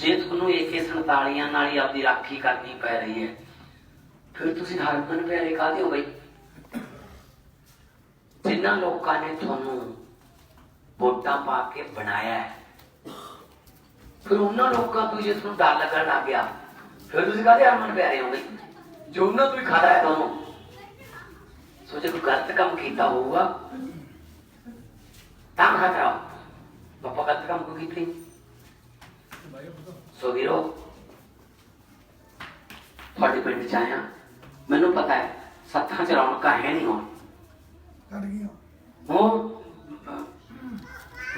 ਜੇ ਤੁਹਾਨੂੰ AK47 ਨਾਲ ਹੀ ਆਪਦੀ ਰਾਖੀ ਕਰਨੀ ਪੈ ਰਹੀ ਹੈ, ਫਿਰ ਤੁਸੀਂ ਹਰਮਨ ਪਿਆਰੇ ਕਾਹਦੇ ਹੋ ਬਈ? ਜਿਨ੍ਹਾਂ ਲੋਕਾਂ ਨੇ ਤੁਹਾਨੂੰ ਵੋਟਾਂ ਪਾ ਕੇ ਬਣਾਇਆ ਹੈ, ਫਿਰ ਉਹਨਾਂ ਲੋਕਾਂ ਤੋਂ ਜੇ ਤੁਹਾਨੂੰ ਡਰ ਲੱਗਣ ਲੱਗ ਗਿਆ, ਫਿਰ ਤੁਸੀਂ ਕਾਹਦੇ ਹਰਮਨ ਪਿਆਰੇ ਹੋ ਬਈ? ਜੋ ਉਹਨਾਂ ਤੋਂ ਹੀ ਖਾਦਾ ਹੈ ਤੁਹਾਨੂੰ। ਸੋ ਜੇ ਕੋਈ ਗਲਤ ਕੰਮ ਕੀਤਾ ਹੋਊਗਾ, ਤਾਂ ਖਤਰਾ ਬਾਪਾ ਗਲਤ ਕੰਮ ਕੋ ਕੀਤੀ? ਸੋ ਵੀਰੋ ਤੁਹਾਡੇ ਪਿੰਡ ਚ ਆਇਆ। ਮੈਨੂੰ ਪਤਾ ਹੈ ਸੱਥਾਂ ਚ ਰੌਣਕਾਂ ਹੈ ਨਹੀਂ ਹੁਣ। ਕੱਢ ਗਈਆਂ। ਉਹ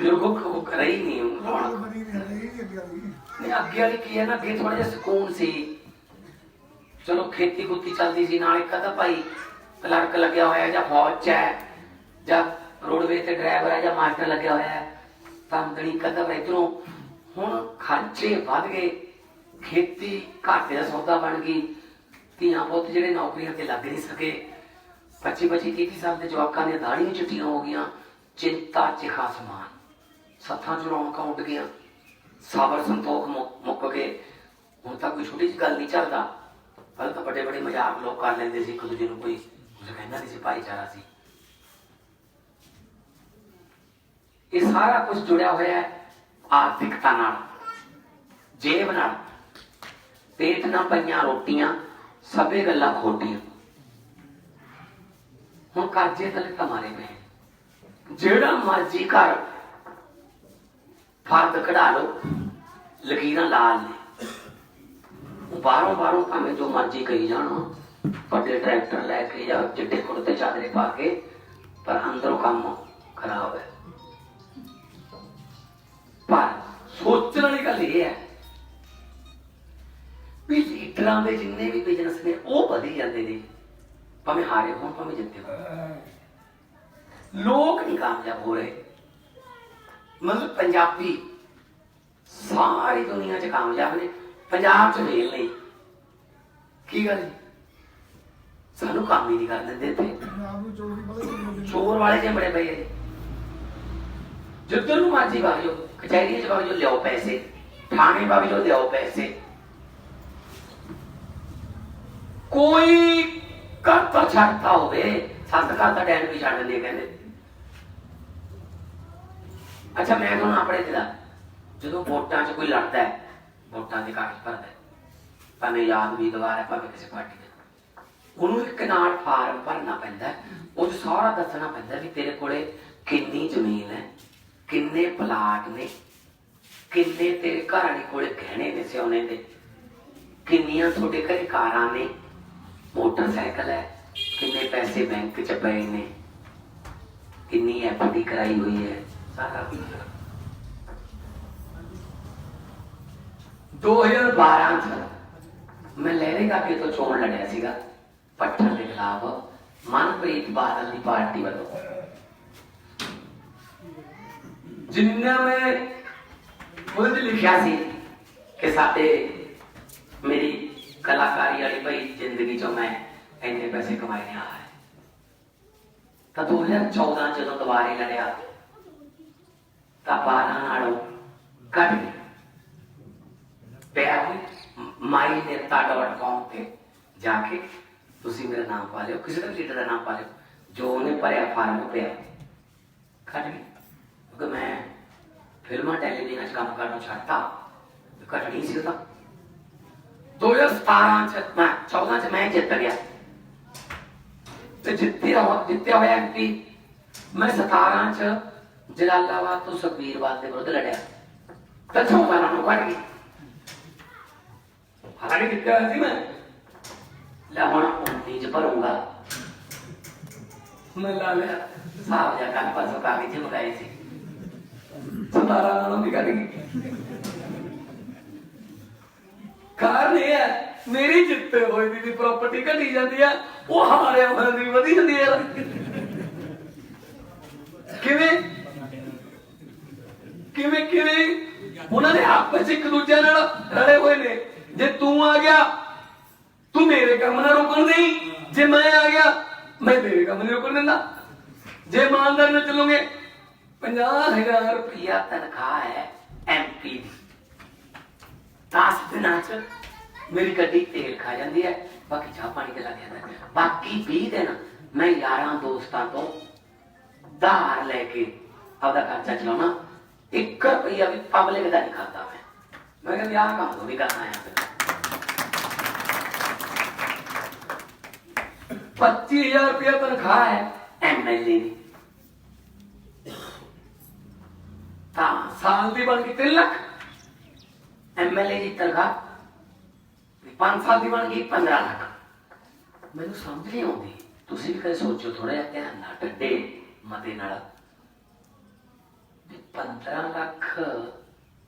ਲੋਗੋ ਕੋ ਕਰ ਹੀ ਨਹੀਂ ਰੌਣਕ ਬਣੀ ਨਹੀਂ ਇਹ ਅੱਗੇ ਵਾਲੀ। ਨਹੀਂ ਅੱਗੇ ਵਾਲੀ ਕੀ ਹੈ ਨਾ ਅੱਗੇ ਥੋੜਾ ਜਿਹਾ ਸਕੂਨ ਸੀ। ਚਲੋ ਖੇਤੀ ਕੁੱਤੀ ਚੱਲਦੀ ਸੀ ਨਾਲ ਇੱਕ ਅੱਧਾ ਭਾਈ ਕਲਰਕ ਲੱਗਿਆ ਹੋਇਆ ਜਾਂ ਫੌਜ ਚ ਹੈ ਜਾਂ ਰੋਡਵੇ ਤੇ ਡਰਾਈਵਰ ਹੈ ਜਾਂ ਮਾਸਟਰ ਲੱਗਿਆ ਹੋਇਆ ਹੈ। ਤਾਂ ਆਮਦਨੀ ਕਦਮ ਇਧਰੋਂ ਹੁਣ ਖਰਚੇ ਵੱਧ ਗਏ, ਖੇਤੀ ਘਾਟੇ ਦਾ ਸੌਦਾ ਬਣ ਗਈ, ਧੀਆਂ ਪੁੱਤ ਜਿਹੜੇ ਨੌਕਰੀਆਂ ਤੇ ਲੱਗ ਨਹੀਂ ਸਕੇ। 25 25 30 ਸਾਲ ਦੇ ਜਵਾਕਾਂ ਦੀਆਂ ਦਾੜੀਆਂ ਚਿੱਟੀਆਂ ਹੋ ਗਈਆਂ, ਚਿੰਤਾ ਚਿਖਾ ਸਮਾਨ ਸੱਥਾਂ ਚ ਰੌਣਕਾਂ ਉੱਡ ਗਈਆਂ, ਸਾਬਰ ਸੰਤੋਖ ਮੁੱਕ ਮੁੱਕ ਗਏ। ਹੁਣ ਤਾਂ ਕੋਈ ਛੋਟੀ ਜਿਹੀ ਗੱਲ ਨਹੀਂ ਚੱਲਦਾ। ਪਹਿਲਾਂ ਤਾਂ ਵੱਡੇ ਵੱਡੇ ਮਜ਼ਾਕ ਲੋਕ ਕਰ ਲੈਂਦੇ ਸੀ, ਇੱਕ ਦੂਜੇ ਨੂੰ ਕੋਈ ਕੁਝ ਕਹਿੰਦਾ ਨਹੀਂ ਸੀ, ਭਾਈਚਾਰਾ ਸੀ। ਇਹ ਸਾਰਾ ਕੁਝ ਜੁੜਿਆ ਹੋਇਆ ਹੈ। ਆਰਥਿਕਤਾ ਨਾਲ। ਜੇਬ ਨਾਲ। ਪੇਟ ਨਾਲ ਪਈਆਂ ਰੋਟੀਆਂ, ਸਭੇ ਗੱਲਾਂ ਖੋਟੀਆਂ। ਹੁਣ ਕਰਜ਼ੇ ਥੱਲੇ ਤਾਂ ਮਾਰੇ ਜਿਹੜਾ ਮਰਜ਼ੀ ਕਰ ਫਰਦ ਕਢਾ ਲਓ, ਲਕੀਰਾਂ ਲਾਲ ਨੇ। ਉਹ ਬਾਹਰੋਂ ਬਾਹਰੋਂ ਭਾਵੇਂ ਜੋ ਮਰਜ਼ੀ ਕਹੀ ਜਾਣ, ਵੱਡੇ ਟਰੈਕਟਰ ਲੈ ਕੇ ਜਾਂ ਚਿੱਟੇ ਕੁੜਤੇ ਚਾਦਰੇ ਪਾ ਕੇ, ਪਰ ਅੰਦਰੋਂ ਕੰਮ ਖਰਾਬ ਹੈ। ਸੋਚਣ ਵਾਲੀ ਗੱਲ ਇਹ ਹੈ ਵੀ ਲੀਡਰਾਂ ਦੇ ਜਿੰਨੇ ਵੀ ਬਿਜ਼ਨਸ ਨੇ ਉਹ ਵਧੀ ਜਾਂਦੇ ਨੇ। ਭਾਵੇਂ ਹਾਰੇ ਹੋਣ ਭਾਵੇਂ ਜਿੱਤੇ ਹੋਣ। ਲੋਕ ਨਹੀਂ ਕਾਮਯਾਬ ਹੋ ਰਹੇ। ਮਤਲਬ ਪੰਜਾਬੀ ਸਾਰੀ ਦੁਨੀਆ 'ਚ ਕਾਮਯਾਬ ਨੇ ਪੰਜਾਬ 'ਚ ਫੇਲ ਨਹੀਂ। ਕੀ ਗੱਲ? ਸਾਨੂੰ ਕੰਮ ਹੀ ਨਹੀਂ ਕਰ ਦਿੰਦੇ ਇੱਥੇ। ਚੋਰ ਵਾਲੇ ਜੇ ਬੜੇ ਪਏ ਜਿੱਧਰ ਨੂੰ ਮਰਜ਼ੀ ਵਗ ਜਾਓ 'ਚ ਵਗ ਜਾਓ ਲਿਆਓ ਪੈਸੇ, ਥਾਣੇ ਵਗ ਜਾਓ ਲਿਆਓ ਪੈਸੇ। ਕੋਈ ਘਰ ਤਾਂ ਹੋਵੇ, ਸੱਤ ਘਰ ਤਾਂ ਵੀ ਛੱਡ ਦਿੰਦੇ ਕਹਿੰਦੇ। ਅੱਛਾ, ਮੈਂ ਤੁਹਾਨੂੰ ਆਪਣੇ ਤੇ ਦਾ ਜਦੋਂ ਵੋਟਾਂ 'ਚ ਕੋਈ ਲੜਦਾ ਹੈ, ਵੋਟਾਂ ਦੇ ਕਾਗਜ਼ ਭਰਦਾ ਹੈ, ਭਾਵੇਂ ਯਾਦ ਵੀ ਦੁਆਰਾ ਭਾਵੇਂ ਕਿਸੇ ਪਾਰਟੀ ਦੇ। ਉਹਨੂੰ ਇੱਕ ਨਾਲ ਫਾਰਮ ਭਰਨਾ ਪੈਂਦਾ ਉਹ ਸਾਰਾ ਦੱਸਣਾ ਪੈਂਦਾ ਵੀ ਤੇਰੇ ਕੋਲੇ ਕਿੰਨੀ ਜ਼ਮੀਨ ਹੈ ਕਿੰਨੇ ਪਲਾਟ ਨੇ? ਕਿੰਨੇ ਤੇਰੇ ਘਰ ਵਾਲੇ ਕੋਲੇ ਗਹਿਣੇ ਨੇ ਸਿਉਣੇ ਦੇ ਕਿੰਨੀਆਂ ਤੁਹਾਡੇ ਘਰੇ ਕਾਰਾਂ ਨੇ? ਮੋਟਰਸਾਈਕਲ ਹੈ। ਕਿੰਨੇ ਪੈਸੇ ਬੈਂਕ 'ਚ ਪਏ ਨੇ? ਕਿੰਨੀ ਐਫਡੀ ਕਰਾਈ ਹੋਈ ਹੈ? ਸਾਰਾ ਕੁਝ। 2012 ਚ ਮੈਂ ਲਹਿਰੇ ਕਾਕੇ ਤੋਂ ਚੋਣ ਲੜਿਆ ਸੀਗਾ। ਪੱਠਣ ਦੇ ਖਿਲਾਫ ਮਨਪ੍ਰੀਤ ਬਾਦਲ ਦੀ ਪਾਰਟੀ ਵੱਲੋਂ। ਜਿੰਨਾ ਮੈਂ ਉਹਦੇ 'ਚ ਲਿਖਿਆ ਸੀ ਕਿ ਸਾਡੇ ਮੇਰੀ ਕਲਾਕਾਰੀ ਵਾਲੀ ਭਾਈ ਜ਼ਿੰਦਗੀ ਚੋਂ ਮੈਂ ਇੰਨੇ ਪੈਸੇ ਕਮਾਏ ਆ ਹੈ ਤਾਂ 2014 ਜਦੋਂ ਦੁਬਾਰੇ ਲੜਿਆ ਤਾਂ 12 ਨਾਲੋਂ ਘੱਟ ਗਿਆ ਪਿਆ myneता.com ਤੇ ਜਾ ਕੇ ਤੁਸੀਂ ਮੇਰਾ ਨਾਮ ਪਾ ਲਿਓ ਕਿਸੇ ਵੀ ਲੀਡਰ ਦਾ ਨਾਮ ਪਾ ਲਿਓ ਜੋ ਉਹਨੇ ਭਰਿਆ ਫਾਰਮ ਪਿਆ ਕੱਢ ਗਈ ਕਿਉਂਕਿ ਮੈਂ ਫਿਲਮਾਂ, ਟੈਲੀਵਿਜ਼ਨ 'ਚ ਕੰਮ ਕਰਨਾ ਛੱਡਤਾ ਘਟਣੀ ਸੀ ਉਹ ਤਾਂ 2017 ਚ ਮੈਂ 14 ਚ ਮੈਂ ਜਿੱਤ ਗਿਆ। ਤੇ ਜਿੱਤੀ ਹੋ, ਜਿੱਤਿਆ ਹੋਇਆ ਐਮਪੀ ਮੈਂ 17 ਚ ਜਲਾਲਾਬਾਦ ਤੋਂ ਸੁਖਬੀਰਵਾਲ ਦੇ ਵਿਰੁੱਧ ਲੜਿਆ। ਤੇ 14 ਨੂੰ ਕੱਢ ਗਈ ਹਾਰੇ ਜਿੱਤਿਆ ਸੀ ਮੈਂ। ਲੈ ਹੁਣ 19 ਚ ਭਰੂੰਗਾ। ਮੈਂ ਲਾ ਲਿਆ। ਸਾਹ ਜਾ ਕੱਲ ਪਾਸੋਂ ਕਾਗਜ਼ ਮੰਗਾਏ ਸੀ। 17 ਨਾਲੋਂ ਵੀ ਕੱਢ ਗਈ। ਕਾਰਨ ਇਹ ਹੈ, ਮੇਰੀ ਜਿੱਤੇ ਹੋਈ ਦੀ ਪ੍ਰਾਪਰਟੀ ਘਟੀ ਜਾਂਦੀ ਆ, ਉਹ ਹਾਰਿਆ ਹੋਇਆ ਦੀ ਵਧੀ ਜਾਂਦੀ ਹੈ ਕਿਵੇਂ? ਕਿਵੇਂ ਕਿਵੇਂ? ਉਹਨਾਂ ਦੇ ਆਪਸ ਇੱਕ ਦੂਜੇ ਨਾਲ ਰਲੇ ਹੋਏ ਨੇ। ਜੇ ਤੂੰ ਆ ਗਿਆ, ਤੂੰ ਮੇਰੇ ਕੰਮ ਨਾ ਰੋਕਣ ਦੇਈ ਜੇ ਮੈਂ ਆ ਗਿਆ, ਮੈਂ ਤੇਰੇ ਕੰਮ ਨਹੀਂ ਰੋਕਣ ਦਿੰਦਾ। ਜੇ ਇਮਾਨਦਾਰ ਨਾਲ ਚੱਲੋਗੇ 50000 ਰੁਪਇਆ ਤਨਖਾਹ ਹੈ ਐਮਪੀ ਦੀ। 10 ਦਿਨਾਂ ਚ ਮੇਰੀ ਗੱਡੀ ਤੇਲ ਖਾ ਜਾਂਦੀ ਹੈ। ਬਾਕੀ ਚਾਹ ਪਾਣੀ ਤੇ ਲੱਗ ਜਾਂਦਾ ਹੈ। ਬਾਕੀ 20 ਦਿਨ ਮੈਂ ਯਾਰਾਂ ਦੋਸਤਾਂ ਤੋਂ ਧਾਰ ਲੈ ਕੇ ਆਪਦਾ ਖਰਚਾ ਚਲਾਉਣਾ। 1 ਰੁਪਈਆ ਵੀ ਪਬਲਿਕ ਦਾ ਨਹੀਂ ਖਾਤਾ ਮੈਂ। ਮੈਂ ਕਹਿੰਦਾ ਯਾਰ ਕੰਮ ਤੋਂ ਵੀ ਕਰਨਾ ਹੈ 25000 ਰੁਪਇਆ ਤਨਖਾਹ ਹੈ ਐਮਐਲਏ ਦੀ। ਤਾਂ ਸਾਲ ਦੀ ਬਣ ਗਈ 3 ਲੱਖ। ਐਮਐਲਏ ਦੀ ਤਨਖਾਹ 5 ਸਾਲ ਦੀ ਬਣ ਗਈ 15 ਲੱਖ। ਮੈਨੂੰ ਸਮਝ ਨਹੀਂ ਆਉਂਦੀ। ਤੁਸੀਂ ਵੀ ਕਦੇ ਸੋਚੋ ਥੋੜਾ ਜਿਹਾ ਧਿਆਨ ਨਾਲ ਟੱਡੇ ਮਤੇ ਨਾਲ। 15 ਲੱਖ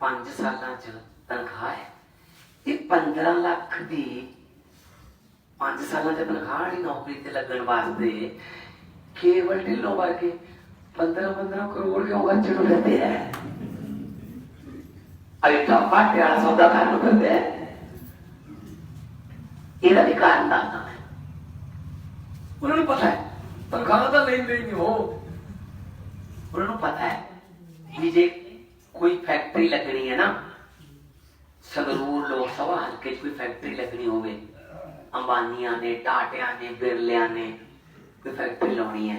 5 ਸਾਲਾਂ ਚ ਤਨਖਾਹ ਹੈ। ਇਹ 15 ਲੱਖ ਦੀ 5 ਸਾਲਾਂ ਚ ਤਨਖਾਹ ਵਾਲੀ ਨੌਕਰੀ ਤੇ ਲੱਗਣ ਵਾਸਤੇ ਕੇਵਲ ਢਿੱਲੋਂ ਵਰਗੇ 15 15 ਕਰੋੜ ਕਿਉਂ ਖਰਚਣ ਨੂੰ ਫਿਰਦੇ ਹੈ ਅਰੇ ਤਾਂ ਪਾਟੇ ਵਾਲਾ ਸੌਦਾ ਕਰਨ ਨੂੰ ਫਿਰਦੇ ਹੈ ਇਹਦਾ ਵੀ ਕਾਰਨ ਦੱਸਦਾ ਮੈਂ ਉਹਨਾਂ ਨੂੰ ਤਾਂ ਉਹਨਾਂ ਨੂੰ ਵੀ ਜੇ ਕੋਈ ਫੈਕਟਰੀ ਲੱਗਣੀ ਹੈ ਨਾ ਸੰਗਰੂਰ ਲੋਕ ਸਭਾ ਹਲਕੇ 'ਚ ਕੋਈ ਫੈਕਟਰੀ ਲੱਗਣੀ ਹੋਵੇ ਅੰਬਾਨੀਆਂ ਨੇ ਟਾਟਿਆਂ ਨੇ ਬਿਰਲਿਆਂ ਨੇ ਕੋਈ ਫੈਕਟਰੀ ਲਾਉਣੀ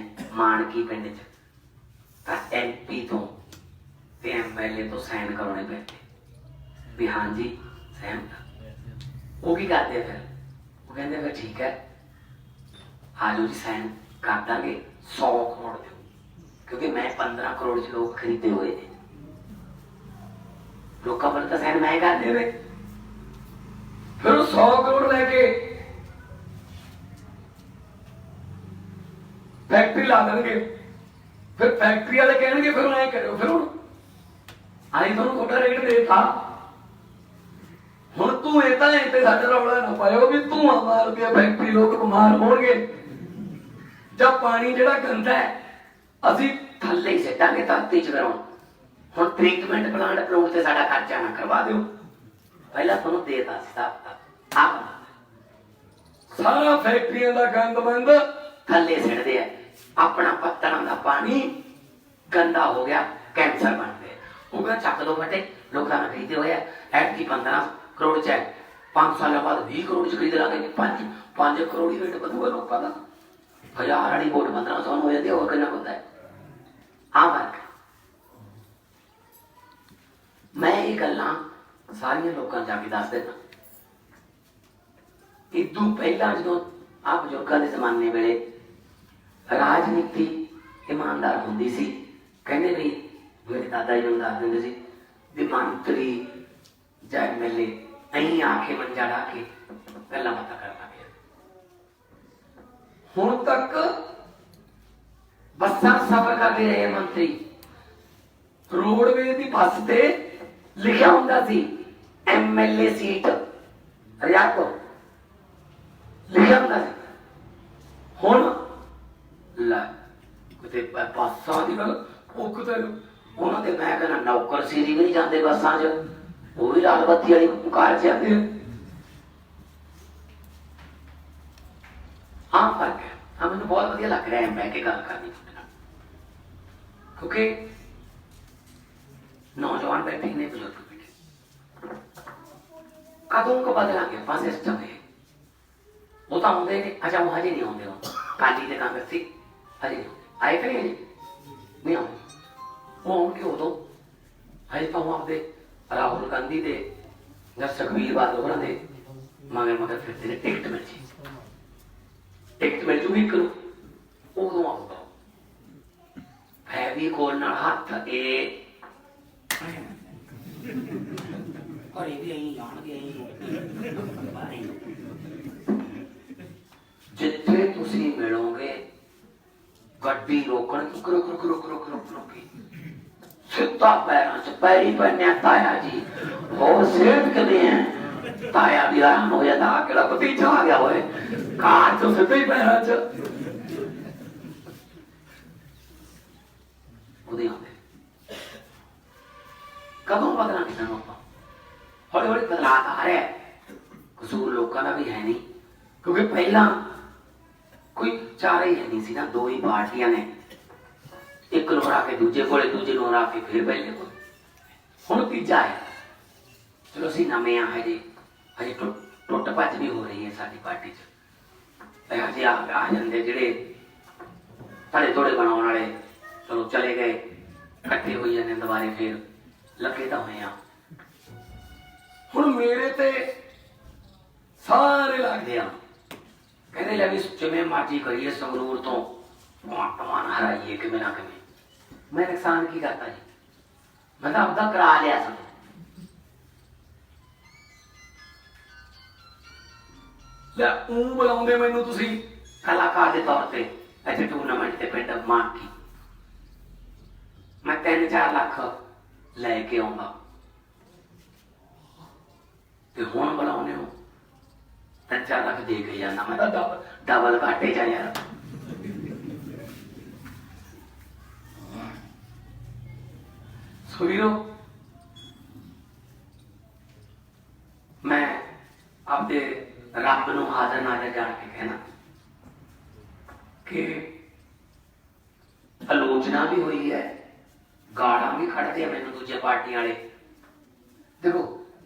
ਵੀ ਹਾਂਜੀ ਸਹਿਮਤ ਉਹ ਕੀ ਕਰਦੇ ਫਿਰ? ਉਹ ਕਹਿੰਦੇ ਫਿਰ ਠੀਕ ਹੈ ਹਾਲੂ ਜੀ ਸਾਈਨ ਕਰ ਦਾਂਗੇ 100 ਕਰੋੜ ਦਿਓ। ਕਿਉਂਕਿ ਮੈਂ 15 ਕਰੋੜ ਚ ਲੋਕ ਖਰੀਦੇ ਹੋਏ ਨੇ। ਲੋਕਾਂ ਵੱਲ ਤਾਂ ਸਾਈਨ ਮੈਂ ਕਰਦੇ ਦੇਵੇ ਫਿਰ ਉਹ 100 ਕਰੋੜ ਲੈ ਕੇ ਫੈਕਟਰੀ ਲਾ ਦੇਣਗੇ। ਫਿਰ ਫੈਕਟਰੀ ਵਾਲੇ ਕਹਿਣਗੇ, ਫਿਰ ਐਂ ਕਰਿਓ, ਫਿਰ ਹੁਣ ਆਈ ਤੁਹਾਨੂੰ ਤੁਹਾਡਾ ਰੇਟ ਦੇਤਾ। ਤੂੰ ਇਹ ਤਾਂ ਇੱਥੇ ਸਾਡੇ ਰੌਲਾ ਨਾ ਪਾਇਓ ਵੀ ਤੂੰ ਮਾਰ ਪਿਆ ਫੈਕਟਰੀ ਲੋਕ ਬਿਮਾਰ ਹੋਣਗੇ। ਜਾਂ ਪਾਣੀ ਜਿਹੜਾ ਗੰਦਾ ਹੈ, ਅਸੀਂ ਥੱਲੇ ਹੀ ਸਿੱਟਾਂਗੇ, ਧਰਤੀ ਚ ਕਰਾਉਣ ਹੁਣ ਟ੍ਰੀਟਮੈਂਟ ਪਲਾਂਟ ਬਣਾਉਣ ਤੇ ਸਾਡਾ ਖਰਚਾ ਨਾ ਕਰਵਾ ਦਿਓ। ਪਹਿਲਾਂ ਤੁਹਾਨੂੰ ਦੇਤਾ ਸੀ ਆਪ ਸਾਰਾ ਫੈਕਟਰੀਆਂ ਦਾ ਗੰਦ ਮੰਦ ਥੱਲੇ ਸਿੱਟਦੇ ਆ। ਆਪਣਾ ਪੱਤਰਾਂ ਦਾ ਪਾਣੀ ਗੰਦਾ ਹੋ ਗਿਆ, ਕੈਂਸਰ ਬਣ ਗਿਆ। ਉਹ ਕਹਿੰਦਾ ਚੱਕ ਦੋ ਫਟੇ ਲੋਕਾਂ ਨੇ ਖਰੀਦੇ ਹੋਇਆ ਐਟ ਕੀ 15 ਕਰੋੜ ਚ ਹੈ। 5 ਸਾਲਾਂ ਬਾਅਦ 20 ਕਰੋੜ ਚ ਖਰੀਦ ਲਾਂਗੇ। 5 5 ਕਰੋੜ ਹੀ ਰੇਟ ਵਧੂਗਾ ਲੋਕਾਂ ਦਾ। ਹਜ਼ਾਰ ਵਾਲੀ ਵੋਟ 1500 ਹੋ ਜਾਂਦੀ ਹੋਰ ਕਿੰਨਾ ਹੁੰਦਾ ਹੈ? ਆ ਫ਼ਰਕ ਮੈਂ ਇਹ ਗੱਲਾਂ ਸਾਰੀਆਂ ਲੋਕਾਂ ਜਾ ਕੇ ਦੱਸ ਦਿੰਦਾ। ਇਦੋਂ ਪਹਿਲਾਂ ਜਦੋਂ ਆ ਬਜ਼ੁਰਗਾਂ ਦੇ ਜ਼ਮਾਨੇ ਵੇਲੇ ਰਾਜਨੀਤੀ ਇਮਾਨਦਾਰ ਹੁੰਦੀ ਸੀ, ਕਹਿੰਦੇ ਵੀ, ਮੇਰੇ ਦਾਦਾ ਜੀ ਨੂੰ ਦੱਸ ਦਿੰਦੇ ਸੀ ਵੀ ਮੰਤਰੀ ਜਾਂ ਐਮਐਲਏ ਅਹੀਂ ਆ ਕੇ ਮੰਜਾ ਢਾ ਕੇ ਗੱਲਾਂ ਬਾਤਾਂ ਕਰਨਾ ਪਿਆ ਹੁਣ ਤੱਕ ਬੱਸਾਂ ਸਫ਼ਰ ਕਰਦੇ ਰਹੇ ਮੰਤਰੀ। ਰੋਡਵੇ ਦੀ ਬੱਸ ਤੇ ਲਿਖਿਆ ਹੁੰਦਾ ਸੀ ਐਮਐਲਏ ਸੀਟ ਰਿਆਕੋ। ਲਿਖਿਆ ਹੁੰਦਾ ਸੀ। ਹੁਣ ਲੈ, ਕਿਤੇ ਬੱਸਾਂ ਦੀ ਗੱਲ, ਉਹ ਕਿਤੇ ਉਹਨਾਂ ਦੇ ਮੈਂ ਕਹਿੰਦਾ ਨੌਕਰ ਸੀਰੀ ਵੀ ਨਹੀਂ ਜਾਂਦੇ ਬੱਸਾਂ 'ਚ। ਉਹ ਵੀ ਲਾਲ ਬੱਤੀ ਵਾਲੀ ਕਾਰ 'ਚ ਜਾਂਦੇ ਆ। ਫ਼ਰਕ ਹੈ। ਹਾਂ ਮੈਨੂੰ ਬਹੁਤ ਵਧੀਆ ਲੱਗ ਰਿਹਾ ਹੈ ਬਹਿ ਕੇ ਗੱਲ ਕਰਨੀ ਤੁਹਾਡੇ ਨਾਲ। ਕਿਉਂਕਿ ਨੌਜਵਾਨ ਬੈਠੇ ਨੇ, ਬਜ਼ੁਰਗ ਬੈਠੇ ਕਦੋਂ ਕੋ ਬਦਲਾਂਗੇ ਆਪਾਂ ਸਿਸਟਮ ਹੈ ਉਹ ਤਾਂ ਹੁੰਦੇ ਨੇ। ਅੱਛਾ, ਉਹ ਹਜੇ ਨਹੀਂ ਹੁੰਦੇ ਉਹ ਕਾਲੀ ਦੇ ਕਾਂਗਰਸੀ ਹਜੇ ਨਹੀਂ ਹੁੰਦੇ। ਆਏ ਕਿ ਨਹੀਂ ਹਜੇ? ਨਹੀਂ ਆਉਂਦੇ। ਉਹ ਆਉਣਗੇ ਉਦੋਂ। ਹਜੇ ਤਾਂ ਉਹ ਆਪਦੇ ਰਾਹੁਲ ਗਾਂਧੀ ਦੇ ਜਾਂ ਸੁਖਬੀਰ ਬਾਦਲ ਹੋਰਾਂ ਦੇ ਮਗਰ ਮਗਰ ਫਿਰਦੇ ਨੇ, ਟਿਕਟ ਮਿਲ ਜੀ। ਟਿਕਟ ਮਿਲ ਜੂਗੀ ਕਰੋ ਉਦੋਂ ਆਊਗਾ। ਫੈਵੀ ਕੋਲ ਨਾਲ ਹੱਥ ਇਹ ਔਰ ਇਹ ਵੀ ਆਈ ਜਾਣਗੇ ਆਈ ਜਿੱਥੇ ਤੁਸੀਂ ਮਿਲੋਗੇ, ਗੱਡੀ ਰੋਕਣ, ਰੁਕ ਕਰੋ ਰੁਕ ਕਰੋ ਕਰੋ ਕਰੋ ਕੀ ਸਿੱਧਾ ਪੈਰਾਂ 'ਚ ਪੈਰੀ ਬੰਨਿਆ ਤਾਇਆ ਜੀ। ਹੋਰ ਸਿਹਤ ਕਿਵੇਂ ਹੈ? ਤਾਇਆ ਵੀ ਆਰਾਮ ਹੋ ਜਾਂਦਾ। ਆਹ ਕਿਹੜਾ ਭਤੀਜਾ ਆ ਗਿਆ ਹੋਏ ਕਾਰ 'ਚ ਸਿੱਧੇ ਹੀ ਉਹਦੇ ਆਉਂਦੇ। ਕਦੋਂ ਬਦਲਾ ਸਾਨੂੰ ਆਪਾਂ? ਹੌਲੀ ਹੌਲੀ ਬਦਲਾਅ ਆ ਰਿਹਾ ਕਸੂਰ ਲੋਕਾਂ ਦਾ ਵੀ ਹੈ ਨਹੀਂ। ਕਿਉਂਕਿ ਪਹਿਲਾਂ ਕੋਈ ਚਾਰੇ ਹੈ ਨਹੀਂ ਸੀ ਨਾ। ਦੋ ਹੀ ਪਾਰਟੀਆਂ ਨੇ। ਇੱਕ ਨੂੰ ਹਰਾ ਕੇ, ਦੂਜੇ ਕੋਲੇ ਦੂਜੇ ਨੂੰ ਹਰਾ ਕੇ ਫਿਰ ਪਹਿਲੇ ਕੋਲ ਹੁਣ ਤੀਜਾ ਹੈ। ਚਲੋ ਅਸੀਂ ਨਵੇਂ ਆ ਹਜੇ। ਹਜੇ ਟੁੱਟ ਟੁੱਟ ਭੱਜ ਵੀ ਹੋ ਰਹੀ ਹੈ ਸਾਡੀ ਪਾਰਟੀ 'ਚ। ਇਹ ਹਜੇ ਆ ਆ ਜਾਂਦੇ ਜਿਹੜੇ ਥੜੇ ਥੋੜੇ ਬਣਾਉਣ ਵਾਲੇ। ਚਲੋ ਚਲੇ ਗਏ। ਇਕੱਠੇ ਹੋਈ ਜਾਂਦੇ ਦੁਬਾਰੇ ਫਿਰ। ਲੱਗੇ ਤਾਂ ਹੋਏ ਆ। ਹੁਣ ਮੇਰੇ ਤੇ ਸਾਰੇ ਲੱਗਦੇ ਆ। ਕਹਿੰਦੇ ਲੈ ਵੀ ਜਿਵੇਂ ਮਰਜ਼ੀ ਕਰੀਏ ਸੰਗਰੂਰ ਤੋਂ। ਕੁਆਂਟਮਾਨ ਹਰਾਈਏ ਕਿਵੇਂ ਨਾ ਕਿਵੇਂ। ਮੈਂ ਨੁਕਸਾਨ ਕੀ ਕਰਤਾ ਜੀ? ਮੈਂ ਤਾਂ ਆਪਦਾ ਕਰਾ ਲਿਆ ਸਭ ਲੈ ਉਹ ਬੁਲਾਉਂਦੇ ਮੈਨੂੰ ਤੁਸੀਂ। ਕਲਾਕਾਰ ਦੇ ਤੌਰ ਤੇ ਇੱਥੇ ਟੂਰਨਾਮੈਂਟ ਤੇ ਪਿੰਡ ਮਾਨਕੀ। ਮੈਂ 3-4 ਲੱਖ ਲੈ ਕੇ ਆਉਂਦਾ। ਤੇ ਹੁਣ ਬੁਲਾਉਂਦੇ ਹੋ? ਤਿੰਨ ਚਾਰ ਲੱਖ ਦੇ ਕੇ ਜਾਂਦਾ ਮੈਂ ਤਾਂ ਡਬਲ ਡਬਲ ਘਾਟੇ ਚ ਆ ਯਾਰ ਸੁਣਿਓ ਮੈਂ ਆਪਦੇ ਰੱਬ ਨੂੰ ਹਾਜ਼ਰ ਨਾਜ਼ਰ ਜਾਣ ਕੇ ਕਹਿਣਾ ਕਿ ਆਲੋਚਨਾ ਵੀ ਹੋਈ ਹੈ, ਗਾਲਾਂ ਵੀ ਖੜਦੇ ਆ ਮੈਨੂੰ ਦੂਜੇ ਪਾਰਟੀਆਂ ਵਾਲੇ। ਦੇਖੋ,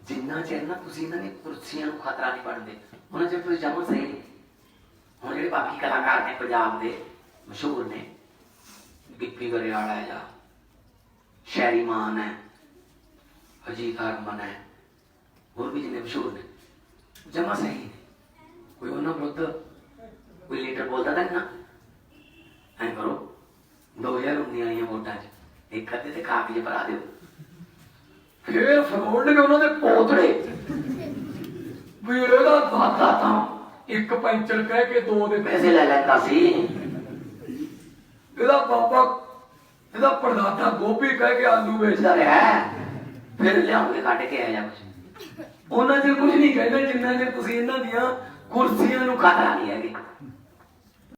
ਜਿੰਨਾ ਚਿਰ ਨਾ ਤੁਸੀਂ ਇਹਨਾਂ ਦੀ ਕੁਰਸੀਆਂ ਨੂੰ ਖਤਰਾ ਨਹੀਂ ਬਣਦੇ, ਉਹਨਾਂ ਚਿਰ ਤੁਸੀਂ ਜਮਾ ਸਹੀ ਨਹੀਂ। ਹੁਣ ਜਿਹੜੇ ਬਾਕੀ ਕਲਾਕਾਰ ਨੇ ਪੰਜਾਬ ਦੇ, ਮਸ਼ਹੂਰ ਨੇ ਗਿੱਪੀ ਗਰੇਵਾਲਾ ਹੈ ਜਾਂ ਸ਼ੈਰੀ ਮਾਨ ਹੈ ਅਜੀਤ ਹਰਮਨ ਹੈ ਹੋਰ ਵੀ ਜਿੰਨੇ ਮਸ਼ਹੂਰ ਨੇ ਜਮਾ ਸਹੀ ਨੇ। ਕੋਈ ਉਹਨਾਂ ਵਿਰੁੱਧ ਕੋਈ ਲੀਡਰ ਬੋਲਦਾ ਤਾਂ ਨਾ। ਐਂ ਕਰੋ 2019 ਵਾਲੀਆਂ ਵੋਟਾਂ 'ਚ ਇੱਕ ਅੱਧੇ ਤੇ ਕਾਗਜ਼ ਭਰਾ ਦਿਓ। ਫੇਰ ਫਰੋੜਨਗੇ ਉਹਨਾਂ ਦੇ ਪੋਤੜੇ। ਵੀ ਇਹਦਾ ਦਾਦਾ ਤਾਂ ਇੱਕ ਪੈਂਚਰ ਕਹਿ ਕੇ ਦੋ ਦੇ ਪੈਸੇ ਲੈ ਲੈਂਦਾ ਸੀ। ਇਹਦਾ ਪਾਪਾ ਇਹਦਾ ਪਰਦਾਦਾ ਗੋਭੀ ਕਹਿ ਕੇ ਆਲੂ ਵੇਚਦਾ ਰਿਹਾ ਫਿਰ ਲਿਆਉਂਗੇ ਕੱਢ ਕੇ ਆ ਜਾ ਕੁਛ। ਉਹਨਾਂ ਚ ਕੁਝ ਨਹੀਂ ਕਹਿੰਦੇ ਜਿੰਨਾ ਨੇ ਤੁਸੀਂ ਇਹਨਾਂ ਦੀਆਂ ਕੁਰਸੀਆਂ ਨੂੰ ਖਤਰਾ ਨਹੀਂ ਹੈਗੇ।